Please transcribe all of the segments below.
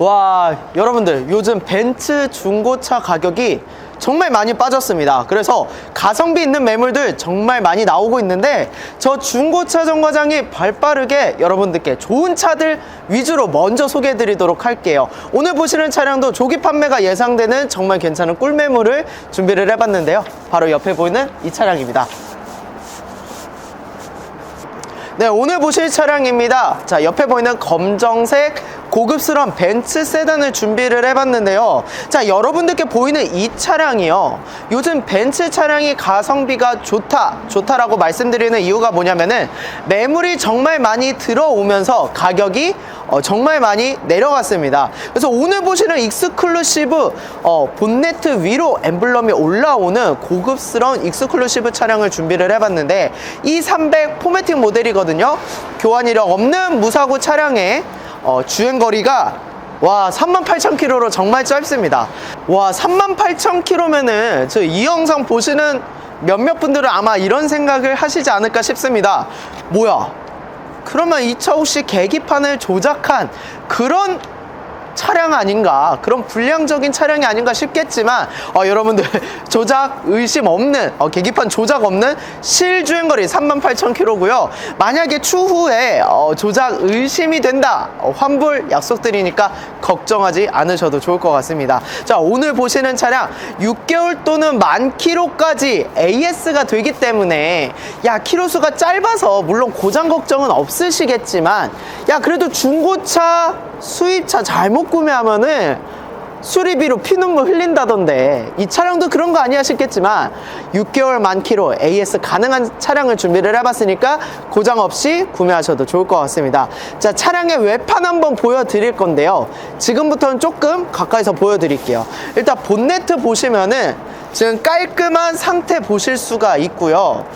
와, 여러분들, 요즘 벤츠 중고차 가격이 정말 많이 빠졌습니다. 그래서 가성비 있는 매물들 정말 많이 나오고 있는데 저 중고차 정거장이 발빠르게 여러분들께 좋은 차들 위주로 먼저 소개해 드리도록 할게요. 오늘 보시는 차량도 조기 판매가 예상되는 정말 괜찮은 꿀매물을 준비를 해봤는데요. 바로 옆에 보이는 이 차량입니다. 네, 오늘 보실 차량입니다. 자, 옆에 보이는 검정색 고급스러운 벤츠 세단을 준비를 해봤는데요. 자, 여러분들께 보이는 이 차량이요. 요즘 벤츠 차량이 가성비가 좋다, 좋다라고 말씀드리는 이유가 뭐냐면은 매물이 정말 많이 들어오면서 가격이 어, 정말 많이 내려갔습니다. 그래서 오늘 보시는 익스클루시브 어, 본네트 위로 엠블럼이 올라오는 고급스러운 익스클루시브 차량을 준비를 해봤는데 이300 포매틱 모델이거든요. 교환 이력 없는 무사고 차량의 어, 주행거리가 와 38,000km로 정말 짧습니다. 와 38,000km면은 저 이 영상 보시는 몇몇 분들은 아마 이런 생각을 하시지 않을까 싶습니다. 뭐야? 그러면 이 차 혹시 계기판을 조작한 그런 차량 아닌가? 그런 불량적인 차량이 아닌가 싶겠지만 어, 여러분들 조작 의심 없는 어, 계기판 조작 없는 실주행거리 38,000km고요. 만약에 추후에 어, 조작 의심이 된다 어, 환불 약속드리니까 걱정하지 않으셔도 좋을 것 같습니다. 자 오늘 보시는 차량 6개월 또는 만 킬로까지 AS가 되기 때문에 야 키로수가 짧아서 물론 고장 걱정은 없으시겠지만 야 그래도 중고차 수입차 잘못 구매하면은 수리비로 피눈물 흘린다던데. 이 차량도 그런 거 아니야 싶겠지만 6개월 만 킬로 AS 가능한 차량을 준비를 해봤으니까 고장 없이 구매하셔도 좋을 것 같습니다. 자 차량의 외판 한번 보여드릴 건데요. 지금부터는 조금 가까이서 보여드릴게요. 일단 본네트 보시면은 지금 깔끔한 상태 보실 수가 있고요.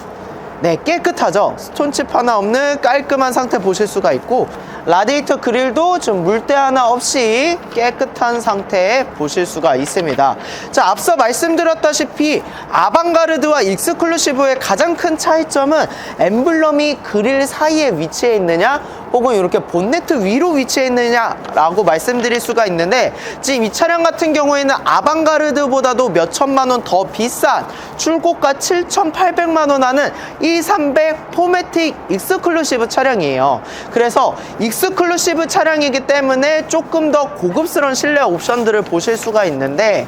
네, 깨끗하죠. 스톤칩 하나 없는 깔끔한 상태 보실 수가 있고 라디에이터 그릴도 좀 물때 하나 없이 깨끗한 상태에 보실 수가 있습니다. 자, 앞서 말씀드렸다시피 아방가르드와 익스클루시브의 가장 큰 차이점은 엠블럼이 그릴 사이에 위치해 있느냐 혹은 이렇게 본네트 위로 위치해 있느냐라고 말씀드릴 수가 있는데 지금 이 차량 같은 경우에는 아방가르드보다도 몇 천만 원 더 비싼 출고가 7,800만 원 하는 E300 포매틱 익스클루시브 차량이에요. 그래서 익 스클루시브 차량이기 때문에 조금 더 고급스러운 실내 옵션들을 보실 수가 있는데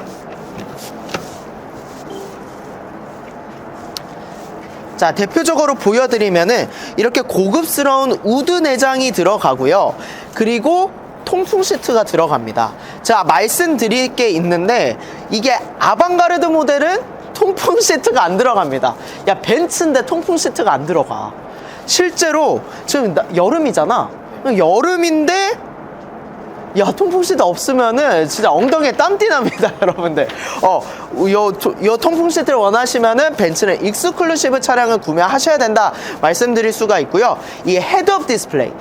자, 대표적으로 보여드리면은 이렇게 고급스러운 우드 내장이 들어가고요. 그리고 통풍 시트가 들어갑니다. 자, 말씀드릴 게 있는데 이게 아방가르드 모델은 통풍 시트가 안 들어갑니다. 야, 벤츠인데 통풍 시트가 안 들어가. 실제로 지금 나- 여름이잖아. 여름인데 야, 통풍 시트 없으면은 진짜 엉덩이에 땀띠 납니다, 여러분들. 어, 요, 통풍 시트를 원하시면은 벤츠는 익스클루시브 차량을 구매하셔야 된다 말씀드릴 수가 있고요. 이 헤드업 디스플레이.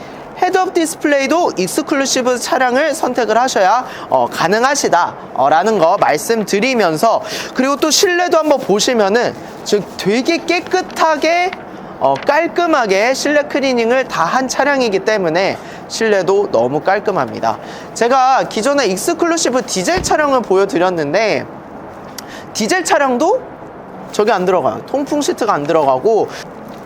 헤드업 디스플레이도 익스클루시브 차량을 선택을 하셔야 어, 가능하시다라는 거 말씀드리면서 그리고 또 실내도 한번 보시면은 지금 되게 깨끗하게 어, 깔끔하게 실내 클리닝을 다 한 차량이기 때문에 실내도 너무 깔끔합니다. 제가 기존에 익스클루시브 디젤 차량을 보여드렸는데 디젤 차량도 저기 안 들어가요. 통풍 시트가 안 들어가고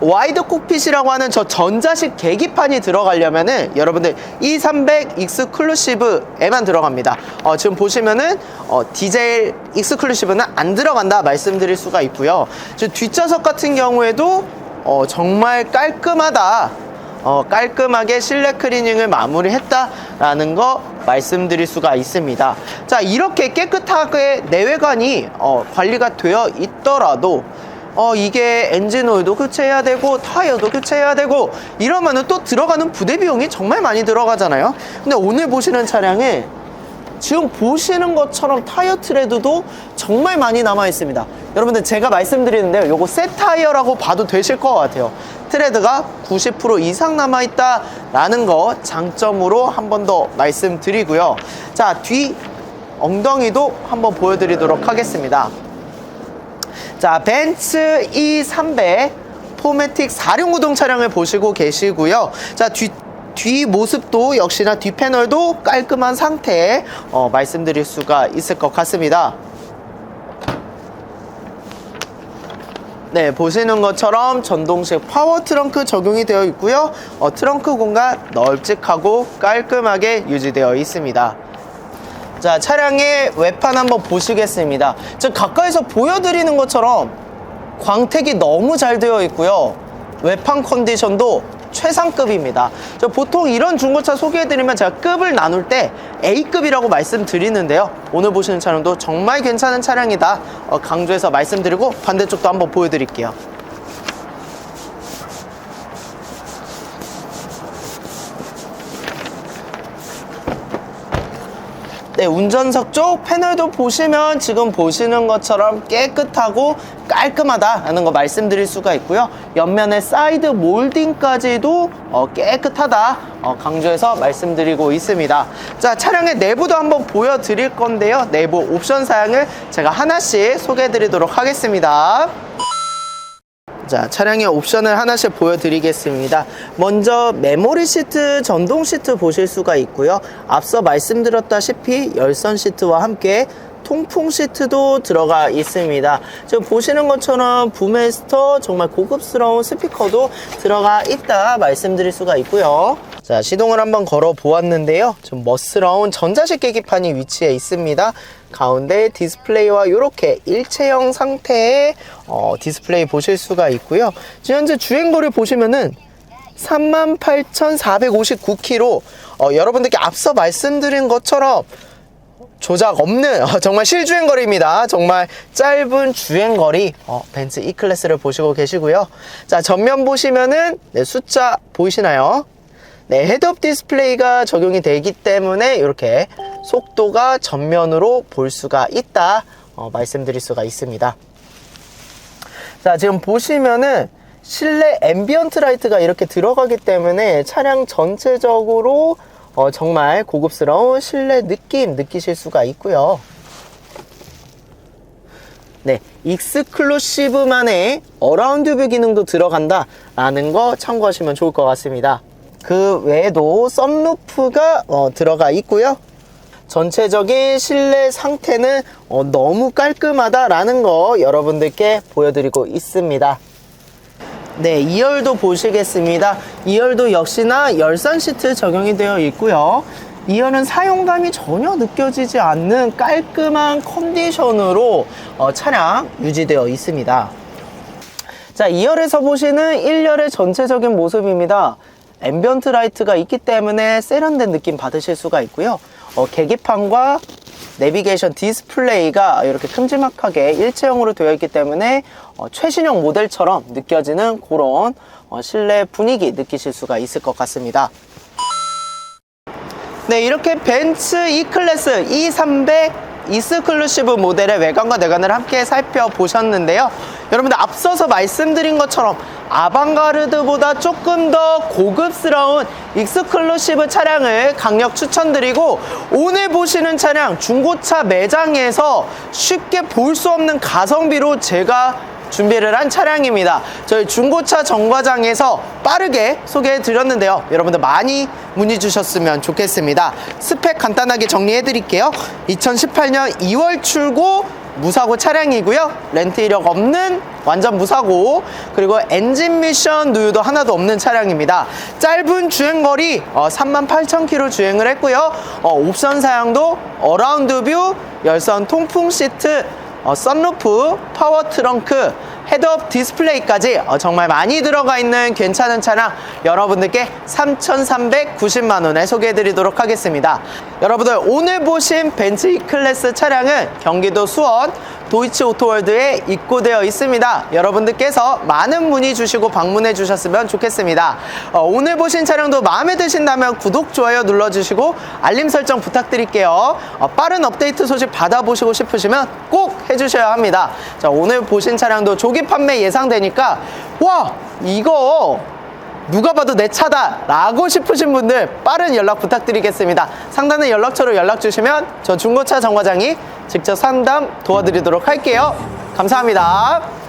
와이드 콕핏이라고 하는 저 전자식 계기판이 들어가려면은 여러분들 E300 익스클루시브에만 들어갑니다. 어, 지금 보시면은 어, 디젤 익스클루시브는 안 들어간다 말씀드릴 수가 있고요. 지금 뒷좌석 같은 경우에도 어, 정말 깔끔하다. 어, 깔끔하게 실내 클리닝을 마무리했다라는 거 말씀드릴 수가 있습니다. 자, 이렇게 깨끗하게 내외관이 어, 관리가 되어 있더라도 어, 이게 엔진 오일도 교체해야 되고 타이어도 교체해야 되고 이러면은 또 들어가는 부대 비용이 정말 많이 들어가잖아요. 근데 오늘 보시는 차량에 지금 보시는 것처럼 타이어 트레드도 정말 많이 남아 있습니다. 여러분들 제가 말씀드리는데요. 요거 새 타이어라고 봐도 되실 것 같아요. 트레드가 90% 이상 남아 있다 라는 거 장점으로 한 번 더 말씀드리고요. 자, 뒤 엉덩이도 한번 보여드리도록 하겠습니다. 자, 벤츠 E300 포매틱 4륜 구동 차량을 보시고 계시고요. 자, 뒤 뒤 모습도 역시나 뒤 패널도 깔끔한 상태 어, 말씀드릴 수가 있을 것 같습니다. 네, 보시는 것처럼 전동식 파워 트렁크 적용이 되어 있고요. 어, 트렁크 공간 널찍하고 깔끔하게 유지되어 있습니다. 자, 차량의 외판 한번 보시겠습니다. 저 가까이서 보여드리는 것처럼 광택이 너무 잘 되어 있고요. 외판 컨디션도 최상급입니다. 저 보통 이런 중고차 소개해드리면 제가 급을 나눌 때 A급이라고 말씀드리는데요. 오늘 보시는 차량도 정말 괜찮은 차량이다. 어, 강조해서 말씀드리고 반대쪽도 한번 보여드릴게요. 네, 운전석 쪽 패널도 보시면 지금 보시는 것처럼 깨끗하고 깔끔하다라는 거 말씀드릴 수가 있고요. 옆면에 사이드 몰딩까지도 어, 깨끗하다 어, 강조해서 말씀드리고 있습니다. 자, 차량의 내부도 한번 보여드릴 건데요. 내부 옵션 사양을 제가 하나씩 소개해드리도록 하겠습니다. 자, 차량의 옵션을 하나씩 보여드리겠습니다. 먼저 메모리 시트, 전동 시트 보실 수가 있고요. 앞서 말씀드렸다시피 열선 시트와 함께 통풍 시트도 들어가 있습니다. 지금 보시는 것처럼 부메스터 정말 고급스러운 스피커도 들어가 있다 말씀드릴 수가 있고요. 자, 시동을 한번 걸어 보았는데요. 좀 멋스러운 전자식 계기판이 위치해 있습니다. 가운데 디스플레이와 이렇게 일체형 상태의 어, 디스플레이 보실 수가 있고요. 지금 현재 주행거리 보시면은 38,459km 어, 여러분들께 앞서 말씀드린 것처럼 조작 없는 어, 정말 실주행 거리입니다. 정말 짧은 주행 거리 어, 벤츠 E클래스를 보시고 계시고요. 자 전면 보시면은 네, 숫자 보이시나요? 네, 헤드업 디스플레이가 적용이 되기 때문에 이렇게 속도가 전면으로 볼 수가 있다 어, 말씀드릴 수가 있습니다. 자, 지금 보시면은 실내 앰비언트 라이트가 이렇게 들어가기 때문에 차량 전체적으로 어, 정말 고급스러운 실내 느낌 느끼실 수가 있고요. 네, 익스클루시브만의 어라운드 뷰 기능도 들어간다라는 거 참고하시면 좋을 것 같습니다. 그 외에도 썬루프가 어, 들어가 있고요. 전체적인 실내 상태는 어, 너무 깔끔하다라는 거 여러분들께 보여드리고 있습니다. 네, 2열도 보시겠습니다. 2열도 역시나 열선 시트 적용이 되어 있고요. 2열은 사용감이 전혀 느껴지지 않는 깔끔한 컨디션으로 어, 차량 유지되어 있습니다. 자, 2열에서 보시는 1열의 전체적인 모습입니다. 앰비언트 라이트가 있기 때문에 세련된 느낌 받으실 수가 있고요. 어, 계기판과 내비게이션 디스플레이가 이렇게 큼지막하게 일체형으로 되어 있기 때문에 어, 최신형 모델처럼 느껴지는 그런 어, 실내 분위기 느끼실 수가 있을 것 같습니다. 네, 이렇게 벤츠 E클래스 E300 이스클루시브 모델의 외관과 내관을 함께 살펴보셨는데요. 여러분들 앞서서 말씀드린 것처럼 아방가르드보다 조금 더 고급스러운 익스클루시브 차량을 강력 추천드리고 오늘 보시는 차량 중고차 매장에서 쉽게 볼 수 없는 가성비로 제가 준비를 한 차량입니다. 저희 중고차 정과장에서 빠르게 소개해 드렸는데요. 여러분들 많이 문의 주셨으면 좋겠습니다. 스펙 간단하게 정리해 드릴게요. 2018년 2월 출고 무사고 차량이고요. 렌트 이력 없는 완전 무사고 그리고 엔진 미션 누유도 하나도 없는 차량입니다. 짧은 주행거리 어, 38,000km 주행을 했고요. 어, 옵션 사양도 어라운드 뷰, 열선 통풍 시트, 어, 썬루프, 파워 트렁크, 헤드업 디스플레이까지 어, 정말 많이 들어가 있는 괜찮은 차량 여러분들께 3,390만 원에 소개해 드리도록 하겠습니다. 여러분들 오늘 보신 벤츠 E클래스 차량은 경기도 수원 도이치 오토월드에 입고되어 있습니다. 여러분들께서 많은 문의 주시고 방문해 주셨으면 좋겠습니다. 어, 오늘 보신 차량도 마음에 드신다면 구독, 좋아요 눌러주시고 알림 설정 부탁드릴게요. 어, 빠른 업데이트 소식 받아보시고 싶으시면 꼭 해주셔야 합니다. 자, 오늘 보신 차량도 조기 판매 예상되니까 와 이거 누가 봐도 내 차다 라고 싶으신 분들 빠른 연락 부탁드리겠습니다. 상단의 연락처로 연락 주시면 저 중고차 정과장이 직접 상담 도와드리도록 할게요. 감사합니다